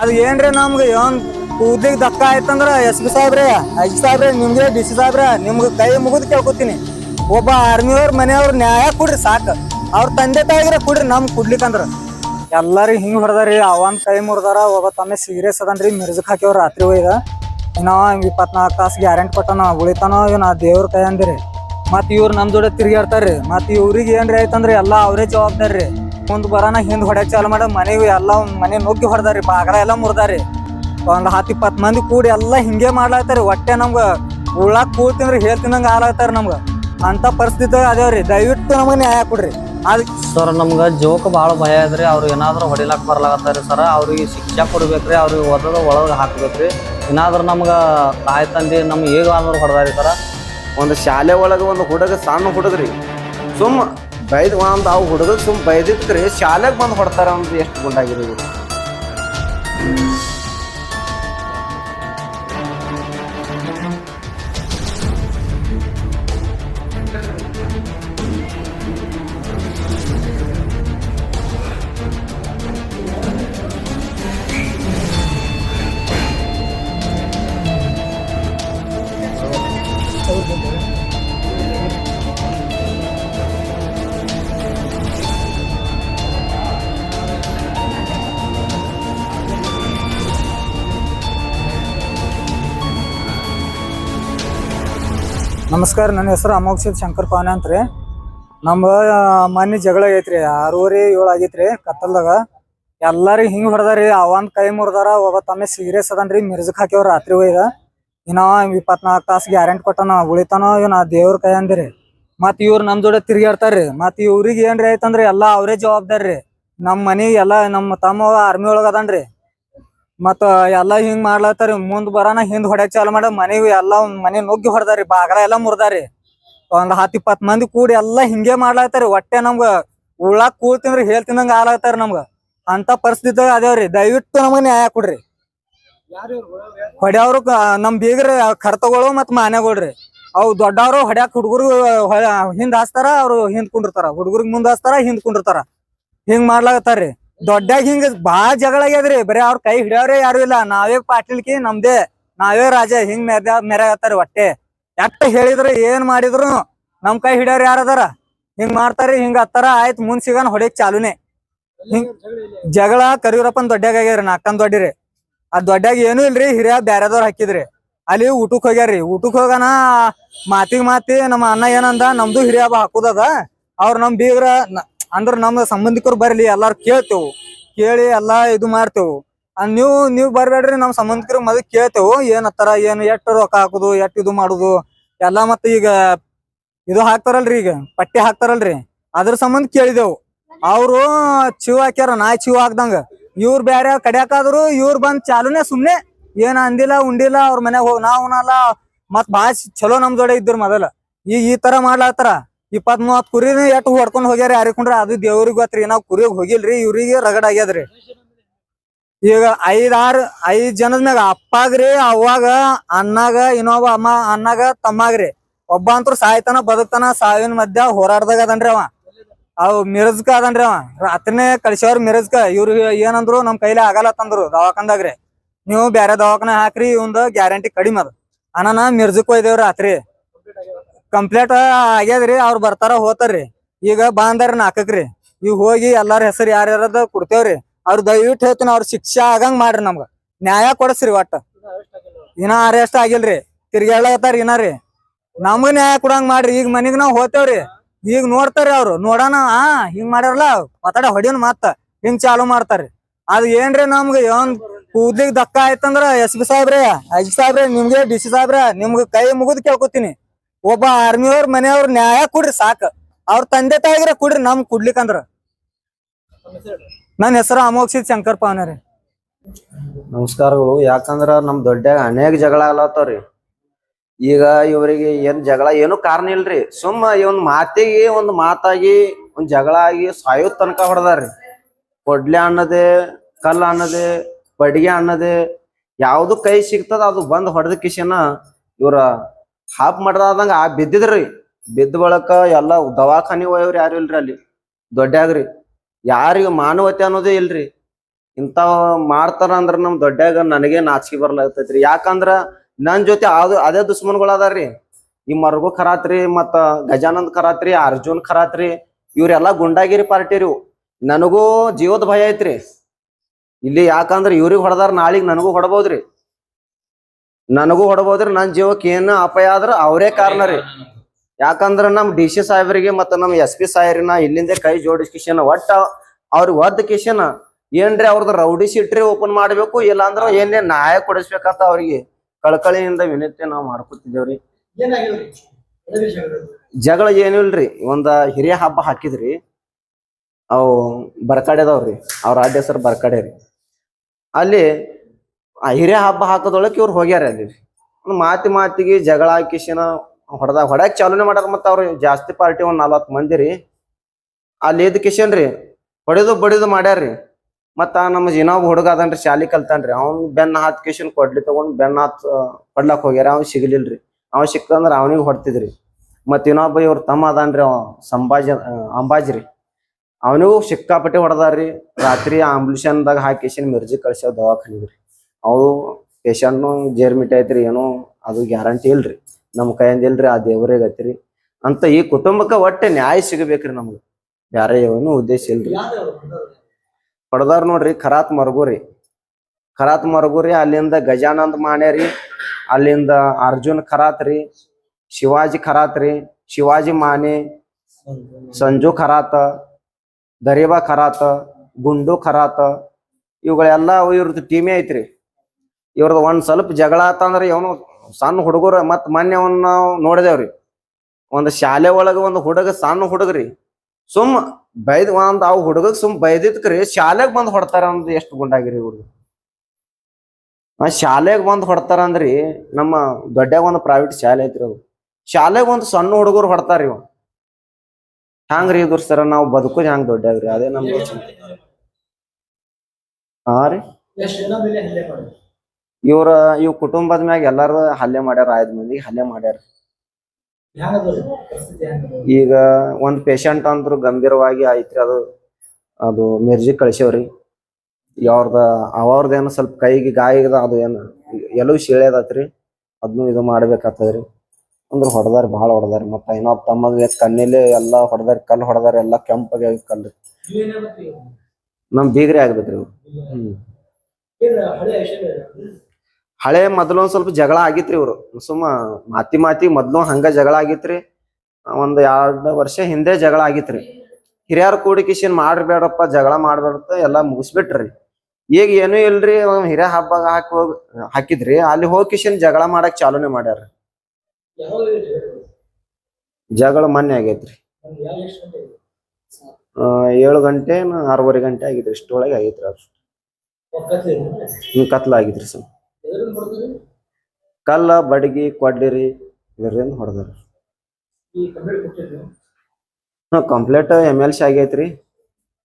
ಅದು ಏನ್ರಿ ನಮ್ಗೆ ಏನ್ ಕೂದ್ಲಿಗೆ ದಕ್ಕ ಆಯ್ತಂದ್ರ ಎಸ್ ಪಿ ಸಾಹೇಬ್ರೆ ಎಸ್ ಜಿ ಸಾಹೇಬ್ರೆ, ನಿಮ್ಗೆ ಡಿ ಸಿ ಸಾಹೇಬ್ರೆ, ನಿಮ್ಗೆ ಕೈ ಮುಗಿದು ಕೇಳ್ಕೊತೀನಿ. ಒಬ್ಬ ಆರ್ಮಿಯವ್ರ ಮನೆಯವ್ರ ನ್ಯಾಯ ಕೊಡ್ರಿ ಸಾಕು. ಅವ್ರ ತಂದೆ ತಾಯಿಗ್ರೆ ಕೊಡ್ರಿ ನಮ್ ಕುಡ್ಲಿಕ್ಕಂದ್ರ. ಹಿಂಗೆ ಹಿಂಗ್ ರೀ ಅವನ್ ಕೈ ಮುರ್ದಾರ, ಒಬ್ಬ ತಮ್ಮ ಸೀರಿಯಸ್ ಅದನ್ರಿ, ಮಿರ್ಜಕ್ ಹಾಕ್ಯವ್ರ ರಾತ್ರಿ ಒಯ್ದ. ಇನ್ನ ಇಪ್ಪತ್ನಾಲ್ಕು ತಾಸು ಗ್ಯಾರಂಟಿ ಕೊಟ್ಟನ, ಉಳಿತಾನೋ ಇವ್ನ ದೇವ್ರ ಕೈ ಅಂದಿರಿ. ಮತ್ ಇವ್ರು ನಮ್ ಜೋಡಿ ತಿರ್ಗಾಡ್ತಾರ್ರಿ ಮತ್ ಇವ್ರಿಗೆ ಏನ್ರಿ ಆಯ್ತಂದ್ರೆ ಎಲ್ಲಾ ಅವರೇ ಜವಾಬ್ದಾರಿ ಮುಂದ್ ಬರಾನ ಹಿಂದ್ ಹೊಡ್ಯಾಕ್ ಚಾಲು ಮಾಡ ಮನೆ ಎಲ್ಲ ಮನೆ ನುಗ್ಗಿ ಹೊಡೆದಾರಿ ಬಾಗಲ ಎಲ್ಲ ಮುರ್ದಾರಿ ಒಂದ್ ಹತ್ತು ಇಪ್ಪತ್ತು ಮಂದಿ ಕೂಡಿ ಎಲ್ಲ ಹಿಂಗೆ ಮಾಡ್ಲಾತಾರಿ ಹೊಟ್ಟೆ ನಮ್ಗ ಉಳ್ಳಾಕ್ ಕೂತಿಂದ್ರೆ ಹೇಳ್ತಿನಂಗ ಆಲಾತಾರ ನಮ್ಗ. ಅಂತ ಪರಿಸ್ಥಿತಿ ಅದೇವ್ರಿ ದಯವಿಟ್ಟು ನಮಗೆ ನ್ಯಾಯ ಕೊಡ್ರಿ. ಅದ್ ಸರ್ ನಮ್ಗ ಜೋಕ್ ಭಾಳ ಭಯ ಇದ್ರಿ ಅವ್ರು ಏನಾದ್ರು ಹೊಡಿಲಾಕ್ ಬರ್ಲಾಗತ್ತಾರ ಸರ್ ಅವ್ರಿಗೆ ಶಿಕ್ಷೆ ಕೊಡ್ಬೇಕ್ರಿ ಅವ್ರಿಗೆ ಒದದ ಒಳಗೆ ಹಾಕ್ಬೇಕ್ರಿ. ಏನಾದ್ರು ನಮ್ಗ ತಾಯಿ ತಂದೆ ನಮ್ಗೆ ಏಗ ಅಂದ್ರೆ ಹೊಡೆದಾರಿ ಸರ. ಒಂದು ಶಾಲೆ ಒಳಗೆ ಒಂದು ಹುಡುಗ ಸಣ್ಣ ಹುಡುಗ್ರಿ. ಸುಮ್ಮ. ಬೈದ್ ಒಂದು ಅವು ಹುಡುಗರು ಸುಮ್ ಬೈದಿದ್ರೆ ಶಾಲೆಗೆ ಬಂದು ಹೊಡ್ತಾರ ಅಂದ್ರೆ ಎಷ್ಟು ಗುಂಡಾಗಿರಿ ನಮಸ್ಕಾರ, ನನ್ನ ಹೆಸರು ಅಮೋಕ್ಷಿತ್ ಶಂಕರ್ ಪಾನೆ ಅಂತ ರೀ ನಮ್ಮ ಮನೆ ಜಗಳ ಐತ್ರಿ ಆರೂವರೆ ಏಳು ಆಗೈತ್ರಿ ಕತ್ತಲ್ದಾಗ. ಹಿಂಗ ಹಿಂಗ್ ಹೊಡೆದಾರಿ, ಅವಂದ್ ಕೈ ಮುರಿದಾರ ಒಬ್ಬ ತಮ್ಮ ಸೀರಿಯಸ್ ಅದನ್ರಿ, ಮಿರ್ಜಕ್ ಹಾಕ್ಯವ್ರ ರಾತ್ರಿ ಒಯ್ದ ಇನ್ನ ಇಪ್ಪತ್ನಾಲ್ಕು ತಾಸು ಗ್ಯಾರಂಟಿ ಕೊಟ್ಟನ, ಉಳಿತಾನೋ ಇವ್ನ ದೇವ್ರ ಕೈ ಅಂದಿರಿ. ಮತ್ ಇವ್ರು ನಮ್ ಜೋಡೆ ತಿರ್ಗಾಡ್ತಾರ್ರಿ ಮತ್ ಇವ್ರಿಗೆ ಏನ್ರಿ ಆಯ್ತಂದ್ರ, ಎಲ್ಲಾ ಅವರೇ ಜವಾಬ್ದಾರಿ ನಮ್ ಮನಿ ಎಲ್ಲಾ ನಮ್ಮ ತಮ್ಮ ಆರ್ಮಿ ಒಳಗ ಅದನ್ರಿ. ಮತ್ತ ಎಲ್ಲಾ ಹಿಂಗ್ ಮಾಡ್ಲತ್ತಾರಿ, ಮುಂದ್ ಬರಾನ ಹಿಂದ್ ಹೊಡ್ಯಾಕ್ ಚಾಲು ಮಾಡ ಮನೆ ಎಲ್ಲಾ ಮನೆ ನುಗ್ಗಿ ಹೊಡೆದಾರಿ, ಬಾಗಲ ಎಲ್ಲಾ ಮುರ್ದಾರಿ. ಒಂದ್ ಹತ್ ಇಪ್ಪತ್ ಮಂದಿ ಕೂಡಿ ಎಲ್ಲಾ ಹಿಂಗೆ ಮಾಡ್ಲಾತಾರಿ ಹೊಟ್ಟೆ ನಮ್ಗ ಉಳ್ಳಾಕ್ ಕೂಳ್ತಿಂದ್ರ ಹೇಳ್ತಿನಂಗ ಆಲಾತಾರ ನಮ್ಗ. ಅಂತ ಪರಿಸ್ಥಿತಿ ಅದೇವ್ರಿ, ದಯವಿಟ್ಟು ನಮಗ್ ನ್ಯಾಯ ಕೊಡ್ರಿ. ಹೊಡ್ಯಾವ್ರು ನಮ್ ಬೀಗ್ರ ಕರ್ತಗಳು ಮತ್ ಮಾನ್ಯಗಳ್ರಿ. ಅವ್ ದೊಡ್ಡವ್ರು ಹೊಡ್ಯಾಕ್ ಹುಡುಗರು ಹಿಂದ್ ಹಾಸ್ತಾರ, ಅವ್ರು ಹಿಂದ್ ಕುಂಡಿರ್ತಾರ. ಹುಡುಗರಿಗೆ ಮುಂದ್ ಹಾಸ್ತಾರ, ಹಿಂದ್ ಕುಂಡಿರ್ತಾರ. ಹಿಂಗ್ ಮಾಡ್ಲಾಗತ್ತಾರ್ರಿ ದೊಡ್ಡಾಗ ಹಿಂಗ ಬಾಳ ಜಗಳ ಆಗ್ಯದ್ರಿ. ಬರೀ ಅವ್ರ ಕೈ ಹಿಡಿಯವ್ರೆ ಯಾರು ಇಲ್ಲ. ನಾವೇ ಪಾಟೀಲ್ಕಿ ನಮ್ದೇ. ನಾವೇ ರಾಜ. ಹಿಂಗ್ ಮೆರೆ ಮೆರಗತ್ತಾರ ಒಟ್ಟೆ. ಎಟ್ಟ ಹೇಳಿದ್ರು, ಏನ್ ಮಾಡಿದ್ರು, ನಮ್ ಕೈ ಹಿಡಿಯವ್ರ ಯಾರ ಅದಾರ? ಹಿಂಗ್ ಮಾಡ್ತಾರಿ, ಹಿಂಗ ಹತ್ತಾರ, ಆಯ್ತ್ ಮುಂದ್ ಸಿಗನ್ ಹೊಡೆ ಚಾಲುನೆ. ಹಿಂಗ್ ಜಗಳ ಕರಿಯೂರಪ್ಪನ್ ದೊಡ್ಡಾಗ ಆಗ್ಯಾರ ನಾಕನ್ ದೊಡ್ಡಿರಿ. ಆ ದೊಡ್ಡಾಗ ಏನು ಇಲ್ರಿ, ಹಿರಿಯ ಬ್ಯಾರೆದವ್ರ ಹಾಕಿದ್ರಿ. ಅಲ್ಲಿ ಊಟಕ್ ಹೋಗ್ಯಾರ್ರಿ. ಊಟಕ್ ಹೋಗನ ಮಾತಿಗ್ ಮಾತಿ, ನಮ್ಮ ಅಣ್ಣ ಏನಂದ, ನಮ್ದು ಹಿರಿಯ ಹಬ್ಬ ಹಾಕುದದ ಅವ್ರ ನಮ್ ಬೀಗ್ರ ಅಂದ್ರ ನಮ್ಮ ಸಂಬಂಧಿಕರು ಬರ್ಲಿ, ಎಲ್ಲಾರು ಕೇಳ್ತೇವು. ಕೇಳಿ ಎಲ್ಲಾ ಇದು ಮಾಡ್ತೇವು. ಅಂದ್ ನೀವು ನೀವು ಬರ್ಬೇಡ್ರಿ ನಮ್ ಸಂಬಂಧಿಕರು ಮದ್ ಕೇಳ್ತೇವು. ಏನ್ ಹತ್ತಾರ, ಏನ್ ಎಷ್ಟ್ ರೊಕ್ಕ ಹಾಕುದು, ಎಷ್ಟ್ ಇದು ಮಾಡುದು, ಎಲ್ಲಾ ಮತ್ತ ಈಗ ಇದು ಹಾಕ್ತಾರಲ್ರಿ ಈಗ, ಪಟ್ಟಿ ಹಾಕ್ತಾರಲ್ರಿ. ಅದ್ರ ಸಂಬಂಧ ಕೇಳಿದೆವು. ಅವ್ರು ಚೀವ್ ಹಾಕ್ಯಾರ, ನಾ ಚಿವ್ ಹಾಕ್ದಂಗ. ಇವ್ರ ಬ್ಯಾರೆ ಕಡಿಯಾಕಾದ್ರು, ಇವ್ರ ಬಂದ್ ಚಾಲುನೆ ಸುಮ್ನೆ, ಏನ್ ಅಂದಿಲ್ಲ, ಉಂಡಿಲ್ಲ, ಅವ್ರ ಮನ್ಯಾಗ ಹೋಗ್, ನಾವ್ ಉಣಲ್ಲ ಮತ್ ಬಾಳ್ ಚಲೋ ನಮ್ ಜೋಡೆ ಇದ್ರು ಮೊದಲ. ಈಗ ಈ ತರ ಮಾಡ್ಲಾತಾರ ಇಪ್ಪತ್ ಮೂವತ್ ಕುರಿನ ಎಟ್ ಹೊಡ್ಕೊಂಡ್ ಹೋಗ್ಯಾರ ಯಾರಿಕೊಂಡ್ರ ಅದು ದೇವ್ರಿಗೆ ಗೊತ್ತ್ರಿ. ನಾವ್ ಕುರಿಗ್ ಹೋಗಿಲ್ರಿ, ಇವ್ರಿಗೆ ರಗಡ ಆಗ್ಯದ್ರಿ ಈಗ ಐದಾರು, ಐದ್ ಜನದ ಮ್ಯಾಗ ಅಪ್ಪಾಗ್ರಿ ಅವಾಗ ಅಣ್ಣಾಗ, ಇನ್ನೊಬ್ಬ ಅಮ್ಮ, ಅಣ್ಣಾಗ, ತಮ್ಮಾಗ್ರಿ. ಒಬ್ಬ ಅಂತೂ ಸಾಯ್ತಾನ, ಬದುಕ್ತಾನ, ಸಾವಿನ ಮಧ್ಯ ಹೋರಾಡ್ದಾಗ ಅದನ್ರಿ ಅವ. ಅವ್ ಮಿರಜ್ಕ ಅದನ್ರಿ ಅವ. ರಾತ್ರಿನೇ ಕಳಿಸೋರ್ ಮಿರಜ್ಕ. ಇವ್ರು ಏನಂದ್ರು, ನಮ್ ಕೈಲಿ ಆಗಲ್ಲ ತಂದ್ರು ದವಾಖಾನ್ದಾಗ್ರಿ. ನೀವು ಬ್ಯಾರೆ ದವಾಖಾನೆ ಹಾಕ್ರಿ, ಇವಂದ ಗ್ಯಾರಂಟಿ ಕಡಿಮೆ ಅದ. ಅಣ್ಣನ ಮಿರ್ಜಕ್ ಹೋಯ್ದೇವ್ರಿ ರಾತ್ರಿ. ಕಂಪ್ಲೇಂಟ್ ಆಗ್ಯದ್ರಿ, ಅವ್ರು ಬರ್ತಾರ ಹೋತಾರ್ರಿ. ಈಗ ಬಾಂದಾರ ನಾಕಕ್ರಿ. ಈಗ ಹೋಗಿ ಎಲ್ಲಾರ ಹೆಸರು ಯಾರ್ಯಾರದ ಕೊಡ್ತೇವ್ರಿ. ಅವ್ರ ದಯವಿಟ್ಟು ಹೇಳ್ತೀನಿ, ಅವ್ರ ಶಿಕ್ಷೆ ಆಗಂಗ್ ಮಾಡ್ರಿ ನಮ್ಗ. ನ್ಯಾಯ ಕೊಡಸ್ರಿ ಒಟ್ಟ. ಇನ್ನ ಅರೆಸ್ಟ್ ಆಗಿಲ್ರಿ. ತಿರ್ಗಾಡ್ಲತ್ತಾರ ಇನ್ನ ನಮ್ಗ ನ್ಯಾಯ ಕೊಡಂಗ್ ಮಾಡ್ರಿ. ಈಗ ಮನಿಗ್ ನಾವ್ ಹೋತೇವ್ರಿ. ಈಗ ನೋಡ್ತಾರ್ರಿ ಅವ್ರು. ನೋಡೋಣ, ಆ, ಹಿಂಗ್ ಮಾಡ್ಯಾರಲ್ಲ ಒತ್ತಡ ಹೊಡಿಯೋನ್ ಮತ್ತ. ಹಿಂಗ್ ಚಾಲು ಮಾಡ್ತಾರ್ರಿ. ಅದ್ ಏನ್ರಿ ನಮ್ಗ ಏನ್ ಕೂದ್ಲಿಗ್ ದಕ್ಕ ಆಯ್ತಂದ್ರ ಎಸ್ ಪಿ ಸಾಹೇಬ್ರೆ ಐ ಜಿ ಸಾಹೇಬ್ರೆ, ನಿಮ್ಗೆ ಡಿ ಸಿ ಸಾಹೇಬ್ರೆ, ನಿಮ್ಗೆ ಕೈ ಮುಗಿದ್ ಕೇಳ್ಕೊತೀನಿ. ಒಬ್ಬ ಆರ್ಮಿಯವ್ರ ಮನೆಯವ್ರ ನ್ಯಾಯ ಕೊಡ್ರಿ ಸಾಕ. ಅವ್ರ ತಂದೆ ತಾಯಿಗ್ರೆ ಕೊಡ್ರಿ ನಮ್ ಕುಡ್ಲಿಕ್ಕಂದ್ರ. ನನ್ನ ಹೆಸರು ಅಮೋಕ್ಷಿತ್ ಶಂಕರ್ ಪಾವನರಿ. ನಮಸ್ಕಾರಗಳು. ಯಾಕಂದ್ರ ನಮ್ ದೊಡ್ಡ ಅನೇಕ ಜಗಳ ಆಗ್ಲತ್ತವ್ರಿ. ಈಗ ಇವರಿಗೆ ಏನ್ ಜಗಳ ಏನು ಕಾರಣ ಇಲ್ರಿ. ಸುಮ್ಮ ಇವನ್ ಮಾತಿಗೆ, ಒಂದ್ ಮಾತಾಗಿ, ಒಂದ್ ಜಗಳ ಆಗಿ ಸಾಯೋ ತನಕ ಹೊಡೆದಾರ್ರಿ. ಕೊಡ್ಲೆ ಅನ್ನದೆ, ಕಲ್ಲ ಅನ್ನದೆ, ಬಡಿಗೆ ಅನ್ನದೆ, ಯಾವ್ದು ಕೈ ಸಿಗ್ತದ ಅದು ಬಂದ್ ಹೊಡೆದ ಕಿಶನ ಇವ್ರ ಹಾಪ್ ಮಾಡ್ದಾದಂಗ ಆ ಬಿದ್ದಿದ್ರಿ. ಬಿದ್ದ ಬಳಕ ಎಲ್ಲ ದವಾಖಾನಿ ಒಯ್ಯವ್ರು ಯಾರು ಇಲ್ರಿ ಅಲ್ಲಿ. ದೊಡ್ಡಾಗ್ರಿ ಯಾರಿಗ ಮಾನವತೆ ಅನ್ನೋದೇ ಇಲ್ರಿ. ಇಂತಾವ ಮಾಡ್ತಾರ ಅಂದ್ರ ನಮ್ ದೊಡ್ಡಾಗ ನನಗೆ ನಾಚಿಕೆ ಬರ್ಲಾಗ್ತೈತ್ರಿ. ಯಾಕಂದ್ರ ನನ್ ಜೊತೆ ಅದು ಅದೇ ದುಶ್ಮನ್ಗಳು ಅದಾರ್ರಿ. ಈ ಮರ್ಗು ಖರಾತ್ರಿ ಮತ್ತ ಗಜಾನಂದ್ ಖರಾತ್ರಿ ಅರ್ಜುನ್ ಖರಾತ್ರಿ ಇವ್ರೆಲ್ಲಾ ಗುಂಡಾಗಿರಿ ಪಾರ್ಟಿ ರೀ ನನಗೂ ಜೀವದ ಭಯ ಐತ್ರಿ. ಇಲ್ಲಿ ಯಾಕಂದ್ರ ಇವ್ರಿಗೆ ಹೊಡೆದಾರ ನಾಳಿಗ್ ನನಗೂ ಹೊಡಬಹುದ್ರಿ ನನಗೂ ಹೊಡಬಹುದ್ರಿ ನನ್ನ ಜೀವಕ್ಕೆ ಏನ್ ಅಪಾಯ ಆದ್ರ ಅವರೇ ಕಾರಣ ರೀ. ಯಾಕಂದ್ರ ನಮ್ ಡಿ ಸಿ ಸಾಹೇಬರಿಗೆ ಮತ್ತ ನಮ್ ಎಸ್ ಪಿ ಸಾಹೇಬ್ರಿನ ಇಲ್ಲಿಂದ ಕೈ ಜೋಡಿಸ್ಕಿಶನ್ ಒಟ್ಟ ಅವ್ರಿಗೆ ಒದ್ದ ಕಿಶನ್ ಏನ್ರಿ ಅವ್ರದ್ದು ರೌಡಿ ಸಿಟ್ರಿ ಓಪನ್ ಮಾಡ್ಬೇಕು ಇಲ್ಲಾಂದ್ರ ಏನೇ ನ್ಯಾಯ ಕೊಡಿಸ್ಬೇಕಂತ ಅವ್ರಿಗೆ ಕಳಕಳಿಯಿಂದ ವಿನಂತಿ ನಾವು ಮಾಡ್ಕೊತಿದ್ದೇವ್ರಿ. ಜಗಳ ಏನು ಇಲ್ರಿ ಒಂದ ಹಿರಿಯ ಹಬ್ಬ ಹಾಕಿದ್ರಿ. ಅವು ಬರ್ಕಾಡೆದವ್ರಿ ಅವ್ರ ಆಡ್ಯ ಹೆಸರು ಬರ್ಕಡೆ ರೀ. ಅಲ್ಲಿ ಆ ಹಿರಿಯ ಹಬ್ಬ ಹಾಕೋದೊಳಕ್ ಇವ್ರು ಹೋಗ್ಯಾರ ಅಲ್ಲಿ. ಮಾತಿ ಮಾತಿಗೆ ಜಗಳ ಹಾಕಿಸಿನ ಹೊಡೆದ ಹೊಡ್ಯಾಕ್ ಚಾಲೂನೆ ಮಾಡ್ಯಾರ ಮತ್ತ ಅವ್ರು. ಜಾಸ್ತಿ ಪಾರ್ಟಿ ಒಂದ್ ನಲ್ವತ್ತು ಮಂದಿ ರೀ. ಅಲ್ಲಿ ಎದ್ ಕಿಶನ್ ರೀ. ಹೊಡೆದು ಬಡಿದು ಮಾಡ್ಯಾರ್ರಿ ಮತ್ತ ನಮ್ಮ ಇನ್ನೊಬ್ಬ ಹುಡುಗ ಅದನ್ರಿ ಶಾಲಿ ಕಲ್ತಾನ್ರಿ ಅವ್ನ್ ಬೆನ್ನ ಹಾತ್ ಕಿಶನ್ ಕೊಡ್ಲಿ ತಗೊಂಡ್ ಬೆನ್ನ ಹಾತ್ ಕೊಡ್ಲಾಕ್ ಹೋಗ್ಯಾರ. ಅವ್ನ್ ಸಿಗ್ಲಿಲ್ರಿ. ಅವ ಸಿಕ್ಕಂದ್ರ ಅವನಿಗೆ ಹೊಡ್ತಿದ್ರಿ. ಮತ್ ಇನ್ನೊಬ್ಬ ಇವ್ರ ತಮ್ಮ ಅದನ್ರಿ ಅವ ಸಂಭಾಜಿ ಅಂಬಾಜಿ ಅಂಬಾಜ್ರಿ ಅವನಿಗೂ ಸಿಕ್ಕಾಪಟ್ಟೆ ಹೊಡೆದಾರ್ರಿ ರಾತ್ರಿ ಆಂಬುಲೆನ್ಸ್ದಾಗ ಹಾಕಿಸಿನ್ ಮಿರ್ಜಿ ಕಳ್ಸ್ಯಾವ ದವಾಖಾನಿಗ್ರಿ ಅವು ಪೇಷಂಟ್ನು ಜೇರ್ಮಿಟ್ ಐತ್ರಿ, ಏನೋ ಅದು ಗ್ಯಾರಂಟಿ ಇಲ್ರಿ. ನಮ್ಮ ಕೈಯಿಂದ ಇಲ್ರಿ, ಆ ದೇವರೇ ಗತಿರಿ ಅಂತ ಈ ಕುಟುಂಬಕ್ಕ ಒಟ್ಟೆ ನ್ಯಾಯ ಸಿಗಬೇಕ್ರಿ ನಮ್ಗೆ. ಬೇರೆ ಏನು ಉದ್ದೇಶ ಇಲ್ರಿ. ಪಡ್ದಾರ್ ನೋಡ್ರಿ, ಖರಾತ್ ಮರಗುರಿ. ಖರಾತ್ ಮರಗುರಿ, ಅಲ್ಲಿಂದ ಗಜಾನಂದ್ ಮಾನ್ಯರಿ, ಅಲ್ಲಿಂದ ಅರ್ಜುನ್ ಖರಾತ್ ರೀ, ಶಿವಾಜಿ ಖರಾತ್ ರೀ, ಶಿವಾಜಿ ಮಾನೆ, ಸಂಜು ಖರಾತ, ದರಿಬಾ ಖರಾತ, ಗುಂಡು ಖರಾತ, ಇವುಗಳೆಲ್ಲ ಇವ್ರದ್ದು ಟೀಮೇ ಐತ್ರಿ. ಇವ್ರದ್ದು ಒಂದ್ ಸ್ವಲ್ಪ ಜಗಳ ಆತಂದ್ರ ಇವನು ಸಣ್ಣ ಹುಡುಗರು ಮತ್ ಮೊನ್ನೆ ಅವ್ನ ನಾವು ನೋಡಿದೇವ್ರಿ. ಒಂದ್ ಶಾಲೆ ಒಳಗ ಒಂದ್ ಹುಡುಗ ಸಣ್ಣ ಹುಡುಗ್ರಿ. ಸುಮ್ ಬೈದ್ ಒಂದ್ ಅವ್ ಹುಡುಗ ಸುಮ್ ಬೈದಿದ್ಕ್ರಿ, ಶಾಲೆಗ್ ಬಂದ್ ಹೊಡ್ತಾರ ಅಂದ್ ಎಷ್ಟ್ ಗುಂಡಾಗಿರಿ ಇವ್ರು ಆ ಶಾಲೆಗ್ ಬಂದ್ ಹೊಡ್ತಾರ ಅಂದ್ರಿ, ನಮ್ಮ ದೊಡ್ಡಾಗ ಒಂದ್ ಪ್ರೈವೇಟ್ ಶಾಲೆ ಐತ್ರಿ ಅದು. ಶಾಲೆಗ್ ಒಂದ್ ಸಣ್ಣ ಹುಡುಗರು ಹೊಡ್ತಾರ ಇವ. ಹ್ಯಾಂಗ್ರಿ ಇದ್ರ ಸರ ನಾವು ಬದುಕು ಹ್ಯಾಂಗ್ ದೊಡ್ಡಾಗ್ರಿ ಅದೇ ನಮ್ಗೆ ಹಾ ರೀ? ಇವ್ರ, ಇವ್ ಕುಟುಂಬದ ಮ್ಯಾಗ ಎಲ್ಲಾರು ಹಲ್ಲೆ ಮಾಡ್ಯಾರ, ಆಯ್ದ ಮಂದಿಗೆ ಹಲ್ಲೆ ಮಾಡ್ಯಾರ. ಈಗ ಒಂದ್ ಪೇಷಂಟ್ ಅಂದ್ರು ಗಂಭೀರವಾಗಿ ಐತ್ರಿ ಅದು ಅದು ಮಿರ್ಜಿ ಕಳ್ಸ್ಯಾವ್ರಿ. ಅವ್ರದ ಅವ್ರದ್ದೇನು ಸ್ವಲ್ಪ ಕೈಗೆ ಗಾಯ ಆಗ್ಯದ ಅದು ಏನು ಎಲುವು ಸೀಳ್ಯದತ್ರಿ ಅದನ್ನು ಇದು ಮಾಡ್ಬೇಕಾಗ್ತದ್ರಿ. ಅಂದ್ರೆ ಹೊಡೆದಾರ, ಭಾಳ ಹೊಡೆದಾರ. ಮತ್ತ ಇನ್ನೊಬ್ಬ ತಮ್ಮದ ಕಣ್ಣಿಲೆ ಎಲ್ಲಾ ಹೊಡೆದಾರ, ಕಲ್ಲು ಹೊಡೆದಾರ, ಎಲ್ಲಾ ಕೆಂಪಗೆ ಕಲ್ಲು. ನಮ್ ಬೀಗ್ರಿ ಆಗ್ಬೇಕ್ರಿ. ಹ್ಮ್. ಹಳೆ ಮೊದಲು ಒಂದ್ ಸ್ವಲ್ಪ ಜಗಳ ಆಗಿತ್ರಿ ಇವ್ರು. ಸುಮ್ಮ ಮಾತಿ ಮಾತಿ ಮೊದ್ಲು ಹಂಗ ಜಗಳ ಆಗಿತ್ರಿ. ಒಂದ್ ಎರಡ್ ವರ್ಷ ಹಿಂದೆ ಜಗಳ ಆಗಿತ್ರಿ. ಹಿರಿಯರ್ ಕೂಡಿ ಕಿಶನ್ ಮಾಡ್ಬೇಡಪ್ಪ ಜಗಳ ಮಾಡ್ಬೇಡತ್ತ ಎಲ್ಲಾ ಮುಗಿಸ್ಬಿಟ್ರಿ. ಈಗ ಏನೂ ಇಲ್ರಿ ಹಿರಿಯ ಹಬ್ಬ ಹಾಕಿ ಹಾಕಿದ್ರಿ. ಅಲ್ಲಿ ಹೋಗಿ ಕಿಶನ್ ಜಗಳ ಮಾಡಕ್ ಚಾಲೂನೆ ಮಾಡ್ಯಾರ. ಜಗಳ ಮೊನ್ನೆ ಆಗೈತ್ರಿ. ಏಳು ಗಂಟೆ ಆರೂವರೆ ಗಂಟೆ ಆಗಿದ್ರಿ ಇಷ್ಟೊಳಗೆ ಆಗೈತ್ರಿ ಅಷ್ಟು. ಕತ್ಲಾಗಿದ್ರಿ ಸರ್ ಕಲ್ಲ ಬಡಗಿ ಕೊಡ್ಲಿರಿ ಇದರಿಂದ ಹೊಡೆದ್ರಿ. Complaint complaint M L C ಆಗೈತ್ರಿ.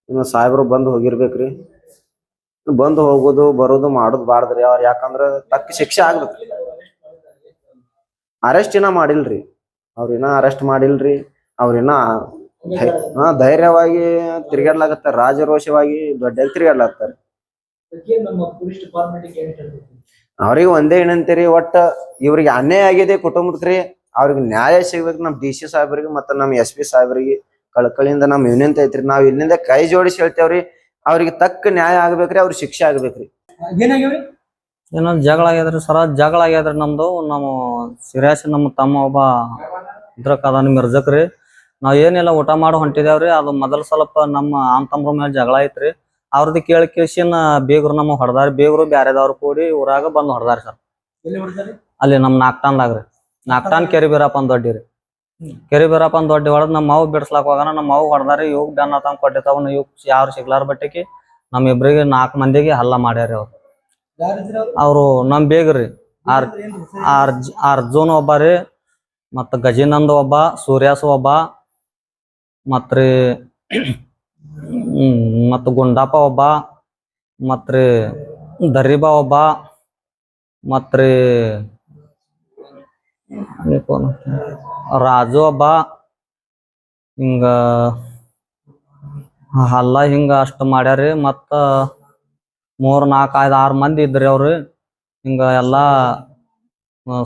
ಇನ್ನು ಸಾಹೇಬ್ರು ಬಂದು ಹೋಗಿರ್ಬೇಕ್ರಿ. ಬಂದು ಹೋಗೋದು ಬರೋದು ಮಾಡೋದು ಬಾರ್ದ್ರಿ. ಅವ್ರು ಯಾಕಂದ್ರೆ ತಕ್ಕ ಶಿಕ್ಷೆ ಆಗ್ಬೇಕ್ರಿ. ಅರೆಸ್ಟ್ ಇನ್ನ ಮಾಡಿಲ್ರಿ. ಅವ್ರ ಇನ್ನ ಅರೆಸ್ಟ್ ಮಾಡಿಲ್ರಿ. ಅವ್ರಿನ್ನ ಹಾ ಧೈರ್ಯವಾಗಿ ತಿರ್ಗಾಡ್ಲಾಗತ್ತಾರ ರಾಜರೋಷವಾಗಿ ದೊಡ್ಡ ತಿರ್ಗಾಡ್ಲಾಗ್ತಾರೆ ಅವ್ರಿಗೆ ಒಂದೇ ಏನಂತೀರಿ ಒಟ್ಟ ಇವ್ರಿಗೆ ಅನ್ಯಾಯ ಆಗಿದೆ ಕುಟುಂಬದ್ರಿ ಅವ್ರಿಗೆ ನ್ಯಾಯ ಸಿಗ್ಬೇಕು ನಮ್ ಡಿ ಸಿ ಸಾಹೇಬ್ರಿಗೆ ಮತ್ತ ನಮ್ ಎಸ್ ಪಿ ಸಾಹೇಬ್ರಿಗೆ. ಕಳ್ಕಳಿಯಿಂದ ನಮ್ ವಿನಂತಿ ಐತ್ರಿ ನಾವ್ ಇಲ್ಲಿಂದ ಕೈ ಜೋಡಿಸಿ ಹೇಳ್ತೇವ್ರಿ ಅವ್ರಿಗೆ ತಕ್ಕ ನ್ಯಾಯ ಆಗ್ಬೇಕ್ರಿ ಅವ್ರಿಗೆ ಶಿಕ್ಷೆ ಆಗ್ಬೇಕ್ರಿ. ಏನೋ ಜಗಳ ಆಗ್ಯದ್ರಿ ಸರ ಜಗಳ ಆಗ್ಯಾದ್ರಿ ನಮ್ದು ನಮ್ಮ ಸಿರಿಯಾಸ್ ನಮ್ಮ ತಮ್ಮ ಒಬ್ಬ ಇದ್ರಕ್ ಅದಾನ ಮಿರ್ಜಕ್ರಿ ನಾವ್ ಏನಿಲ್ಲ ಊಟ ಮಾಡಿ ಹೊಂಟಿದೇವ್ರಿ ಅದು ಮೊದಲ್ ಸ್ವಲ್ಪ ನಮ್ಮ ಆಮ್ ತಮ್ರ ಮೇಲೆ ಜಗಳ ಐತ್ರಿ. ಅವ್ರದ್ದು ಕೇಳಿ ಕೇಳಿಸಿನ ಬೇಗರು ನಮ್ಮ ಹೊಡೆದಾರ ಬೇಗರು ಬ್ಯಾರೆದವ್ರು ಕೂಡಿ ಊರಾಗ ಬಂದ್ ಹೊಡೆದಾರ ಸರ್. ಅಲ್ಲಿ ನಮ್ ಅಲ್ಲಿ ನಮ್ ನಾಕ್ಟಾನ್ದಾಗ್ರಿ ನಾಕ್ಟಾನ್ ಕೆರಿ ಅಂದ್ ದೊಡ್ಡಿ ರೀ. ಕೆರಿ ಅಂದ್ ದೊಡ್ಡಿ ಹೊಡೆದ್ ನಮ್ಮ ಮಾವು ಬಿಡ್ಸ್ಲಾಕ್ ಹೋಗಣ ನಮ್ಮ ಮಾವು ಹೊಡೆದಾರಿ ಇವ್ ಬೆನ್ನ ತಂಗ್ ಕೊಟ್ಟಿರ್ತಾವ ಇವ್ ಯಾರು ಸಿಗ್ಲಾರ ಬಟ್ಟೆಕಿ ನಮ್ ಇಬ್ರಿಗೆ ನಾಲ್ಕ್ ಮಂದಿಗೆ ಹಲ್ಲ ಮಾಡ್ಯಾರಿ ಅವ್ರು. ಯಾರಿದ್ರ ಅವ್ರು? ಅವ್ರು ನಮ್ ಬೇಗ್ರಿ ಆರ್ ಆರ್ ಹೆಸ್ರು? ಅರ್ಜುನ್ ಒಬ್ಬ ರೀ ಮತ್ತ ಗಜಿನಂದ್ ಒಬ್ಬ ಸೂರ್ಯಾಸ್ ಒಬ್ಬ ಮತ್ರಿ ಮತ್ತ ಗುಂಡಪ್ಪ ಒಬ್ಬ ಮತ್ರಿ ದರಿಬಾ ಒಬ್ಬ ಮತ್ರಿ ರಾಜು ಒಬ್ಬ, ಹಿಂಗ ಹಲ್ಲ ಹಿಂಗ ಅಷ್ಟು ಮಾಡ್ಯಾರಿ ಮತ್ತ ಮೂರ್ ನಾಲ್ಕು ಐದು ಆರು ಮಂದಿ ಇದ್ರಿ ಅವ್ರಿ ಹಿಂಗ ಎಲ್ಲಾ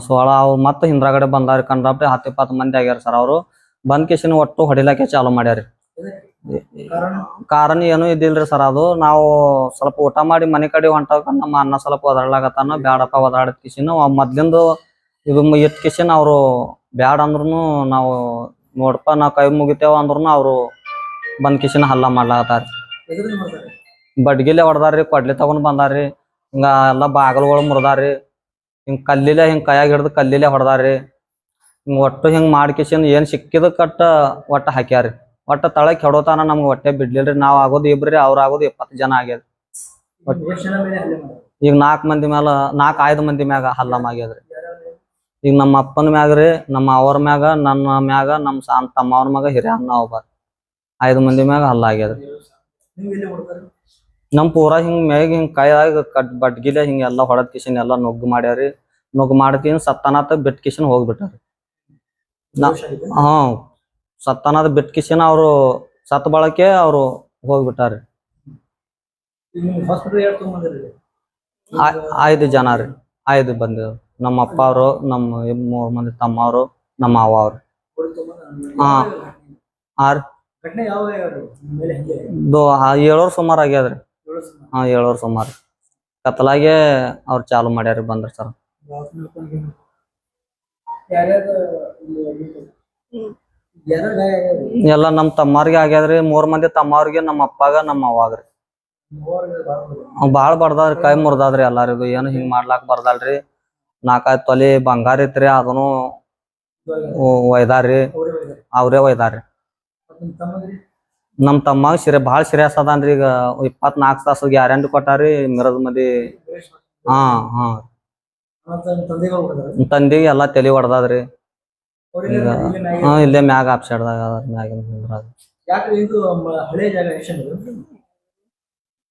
ಸೋಳ ಅವ್ರು ಮತ್ತೆ ಹಿಂದ್ರಗಡೆ ಬಂದಾರಿ ಕಂಡ್ರಾಪ್ರಿ ಹತ್ತು ಇಪ್ಪತ್ತು ಮಂದಿ ಆಗ್ಯಾರ ಸರ್ ಅವರು. ಬಂದ್ ಕೇಶಿನ ಒಟ್ಟು ಹೊಡಿಲಾಕೆ ಚಾಲು ಮಾಡ್ಯಾರಿ ಕಾರಣ? ಏನು ಇದ್ದಿಲ್ರಿ ಸರ್ ಅದು. ನಾವು ಸ್ವಲ್ಪ ಊಟ ಮಾಡಿ ಮನೆ ಕಡೆ ಹೊಂಟಾಗ ನಮ್ಮ ಅನ್ನ ಸ್ವಲ್ಪ ಒದರ್ಲಾಗತ್ತಾನ ಬ್ಯಾಡಪ್ಪ ಒದಾಡದ್ ಕಿಶಿನ. ಮೊದ್ಲಿಂದು ಇದು ಎತ್ ಕಿಶಿನ ಅವರು ಬ್ಯಾಡ ಅಂದ್ರೂ ನಾವು ನೋಡಪ್ಪ, ನಾವು ಕೈ ಮುಗಿತೇವ ಅಂದ್ರೂ ಅವರು ಬಂದ್ ಕಿಶಿನ ಹಲ್ಲ ಮಾಡ್ಲಾಗತ್ತಾರಿ ಬಡ್ಗಿಲೆ ಹೊಡ್ದಾರ್ರಿ, ಕೊಡ್ಲಿ ತಗೊಂಡ್ ಬಂದಾರ್ರಿ. ಹಿಂಗ ಎಲ್ಲ ಬಾಗಲ್ಗಳು ಮುರ್ದಾರ್ರಿ. ಹಿಂಗ್ ಕಲ್ಲಿಲೆ ಹಿಂಗ್ ಕೈಯಾಗ ಹಿಡ್ದು ಕಲ್ಲಿಲೆ ಹೊಡ್ದಾರ್ರಿ. ಹಿಂಗ ಒಟ್ಟು ಹಿಂಗ್ ಮಾಡ್ಕಿಸಿನ್ ಏನ್ ಸಿಕ್ಕಿದ ಕಟ್ಟ ಒಟ್ಟ ಹಾಕ್ಯಾರಿ ಒಟ್ಟ ತಳಕ್ ಕೆಡೋತಾನ ನಮ್ಗೆ ಹೊಟ್ಟೆ ಬಿಡ್ಲಿಲ್ರಿ, ನಾವ್ ಆಗೋದು ಇಬ್ರಿ, ಅವ್ರ ಆಗೋದು ಇಪ್ಪತ್ತು ಜನ ಆಗ್ಯದ ಈಗ ನಾಲ್ಕ್ ಮಂದಿ ಮ್ಯಾಲ ನಾಲ್ಕ್ ಐದು ಮಂದಿ ಮ್ಯಾಗ ಹಲ್ಲಮ್ ಆಗ್ಯದ್ರಿ. ಈಗ ನಮ್ಮ ಅಪ್ಪನ ಮ್ಯಾಗ ರೀ ನಮ್ಮ ಅವ್ರ ಮ್ಯಾಗ, ನನ್ನ ಮ್ಯಾಗ ನಮ್ಮ ಸಾನ್ ತಮ್ಮವ್ರ ಮ್ಯಾಗ ಹಿರಿಯ ಅಣ್ಣ ಒಬ್ಬ ಐದು ಮಂದಿ ಮ್ಯಾಗ ಹಲ್ಲ ಆಗ್ಯದ್ರಿ. ನಮ್ ಪೂರಾ ಹಿಂಗ್ ಮ್ಯಾಗ ಹಿಂಗ್ ಕೈಯಾಗ ಕಟ್ ಬಡ್ಗಿಲೆ ಹಿಂಗ್ ಎಲ್ಲಾ ಹೊಡದ್ ಕಿಶನ್ ಎಲ್ಲಾ ನುಗ್ಗು ಮಾಡ್ಯಾರಿ. ನುಗ್ಗು ಮಾಡ್ತೀನಿ ಸತ್ತನಾತ ಬಿಟ್ ಕಿಶನ್ ಹೋಗ್ಬಿಟ್ಟಾರಿ. ಹಾ ಸತ್ತನಾದ ಬಿಟ್ಕಿಸಿನ ಅವರು ಅವ್ರು ಸತ್ ಬಳಕೆ ಅವರು ಹೋಗ್ಬಿಟ್ಟಾರಿ. ಐದು ಜನ ರೀ. ಐದು ಬಂದ ನಮ್ಮ ಅಪ್ಪ ಅವರು ನಮ್ಮ ಮೂರು ಮಂದಿ ತಮ್ಮ ಅವರು ನಮ್ಮ ಮಾವ ಅವ್ರು. ಹಾ. ಆರ್ ಏಳೋರ್ ಸುಮಾರು ಆಗ್ಯದ್ರಿ. ಹಾ ಏಳೋರ್ ಸುಮಾರು. ಕತ್ಲಾಗೆ ಅವ್ರು ಚಾಲು ಮಾಡ್ಯಾರ ಬಂದ್ರ ಸರ್. ಎಲ್ಲ ನಮ್ ತಮ್ಮಾರ್ಗೆ ಆಗ್ಯಾದ್ರಿ ಮೂರ್ ಮಂದಿ ತಮ್ಮಾರ್ಗೆ ನಮ್ಮ ಅಪ್ಪಾಗ ನಮ್ಮ ಅವಾಗ್ರಿ ಬಾಳ್ ಬಡ್ದಾದ್ರಿ ಕೈ ಮುರ್ದಾದ್ರಿ ಎಲ್ಲಾರಿಗೂ. ಏನು ಹಿಂಗ್ ಮಾಡ್ಲಾಕ್ ಬರ್ದಲ್ರಿ ನಾಲ್ಕೈದು ತೊಲಿ ಬಂಗಾರ ಇತ್ರಿ ಅದನ್ನು ಒಯ್ದಾರ್ರಿ. ಅವ್ರೇ ಒಯ್ದಾರ್ರಿ. ನಮ್ಮ ನಿಮ್ ತಮ್ಮಾಗ ಸಿರೆ ಬಾಳ್ ಸೀರಿಯಸ್ ಅದಾನ್ರಿ. ಈಗ ಇಪ್ಪತ್ನಾಲ್ಕು ತಾಸು ಗ್ಯಾರಂಟಿ ಕೊಟ್ಟಾರಿ ಮಿರದ ಮದಿ. ಹಾ ಹಾ. ತಂದೆಗೆ ಎಲ್ಲಾ ತಲೆ ಹೊಡ್ದಾದ್ರಿ ಈಗ ಇಲ್ಲಿ ಮ್ಯಾಗೆ ಹಾ ಇಲ್ಲೇ ಮ್ಯಾಗ ಆಪ್ಸೈಡ್ದಾಗ ಅದ ಮ್ಯಾಗಿನ ಹಿಂದ್ರಾಗ. ಯಾಕ್ರಿ ಇದು ಮ- ಹಳೆ ಜಾಗ ಎಷ್ಟನ್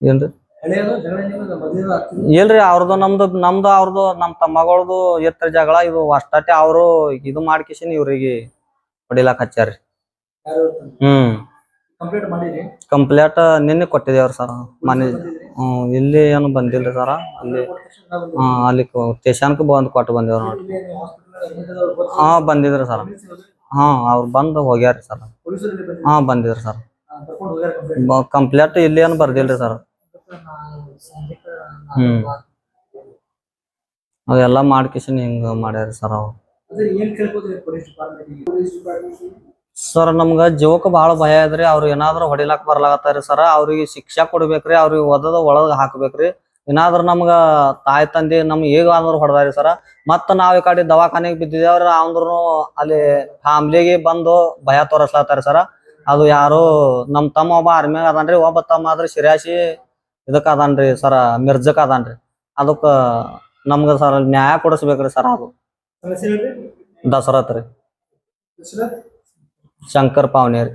ಏನ್ರಿ ಹಳೆಯದು ಜಗಳ ನಿಮಗೆ ಮದುವೆ ಆಗ್ತಿದೆ. ಇಲ್ರಿ ಅವ್ರದ್ದು ನಮ್ದು ನಮ್ದು ಅವ್ರದ್ದು ನಮ್ ತಮ್ಮಗಳದು ಎತ್ತರ ಜಗಳ ಇದು ಅಷ್ಟೇ ಅವರು ಇದು ಮಾಡ್ಕೇಶಿನ ಇವ್ರಿಗೆ ಹೊಡಿಲಾಕ್ ಹಚ್ಚಾರಿ ಯಾರು ಹ್ಮ್. ಕಂಪ್ಲೀಟ್ ಮಾಡಿರಿ ಕಂಪ್ಲೇಟ್ ನಿನ್ನೆ ಕೊಟ್ಟಿದೇವ್ರಿ ಸರ್ ಮನೆ ಬಂದಿದ್ರಿ? ಹ್ಮ್ ಇಲ್ಲಿ ಏನು ಬಂದಿಲ್ರಿ ಸರ್ ಅಲ್ಲಿ ಕೊಟ್ಟ ತಕ್ಷಣ ನಾವು ಬಂದ್ವಿ. ಹಾ ಅಲ್ಲಿ ಸ್ಟೇಷನ್ಕ್ ಬಂದು ಕೊಟ್ಟು ಬಂದೇವ್ರಿ ನೋಡ್ರಿ. ಇಲ್ಲಿ ನೀವು hospital ಹಾ, ಬಂದಿದ್ರಿ ಸರ್. ಹಾ, ಅವ್ರು ಬಂದು ಹೋಗ್ಯಾರ ಸರ್. ಹಾಂ, ಬಂದಿದ್ರು. ಸರ್. ಕಂಪ್ಲೇಂಟ್ ಇಲ್ಲಿ ಏನು ಬರ್ದಿಲ್ರಿ ಸರ್. ಹ್ಮ್. ಅವೆಲ್ಲ ಮಾಡ್ಕೇಶನ್ ಹಿಂಗ ಮಾಡ್ಯಾರ ಸರ್ ಅವ್ರು? ಸರ್, ನಮ್ಗ ಜೀವಕ್ಕೆ ಬಹಳ ಭಯ ಇದ್ರಿ ಅವ್ರು ಏನಾದ್ರು ಹೊಡಿಲಾಕ್ ಬರ್ಲಾಗತ್ತಾರ ಸರ್. ಅವ್ರಿಗೆ ಶಿಕ್ಷೆ ಕೊಡ್ಬೇಕ್ರಿ. ಅವ್ರಿಗೆ ಒದದ ಒಳಗ್ ಹಾಕ್ಬೇಕ್ರಿ. ಏನಾದ್ರ ನಮ್ಗ ತಾಯಿ ತಂದೆ ನಮ್ಗೆ ಈಗ ಅಂದ್ರ ಹೊಡೆದಾರಿ ಸರ. ಮತ್ತ ನಾವ್ ಈ ಕಡೆ ದವಾಖಾನೆಗೆ ಬಿದ್ದಿದೇವ್ರ ಅಂದ್ರೂ ಅಲ್ಲಿ ಫ್ಯಾಮ್ಲಿಗೆ ಬಂದು ಭಯ ತೋರಿಸ್ಲಾತಾರ ಸರ. ಅದು ಯಾರು ನಮ್ ತಮ್ಮ ಒಬ್ಬ ಆರ್ಮಿಯಾಗ ಅದಾನ್ರಿ ಒಬ್ಬ ತಮ್ಮ ಆದ್ರೆ ಶಿರಾಶಿ ಇದಕ್ ಅದಾನ್ರಿ ಸರ ಮಿರ್ಜಕ್ ಅದಾನ್ರಿ. ಅದಕ್ಕ ನಮ್ಗ ಸರ್ ನ್ಯಾಯ ಕೊಡಿಸ್ಬೇಕ್ರಿ ಸರ್ ಅದು? ದಸರತ್ ರೀ? ಶಂಕರ್ ಪಾವನೇರಿ.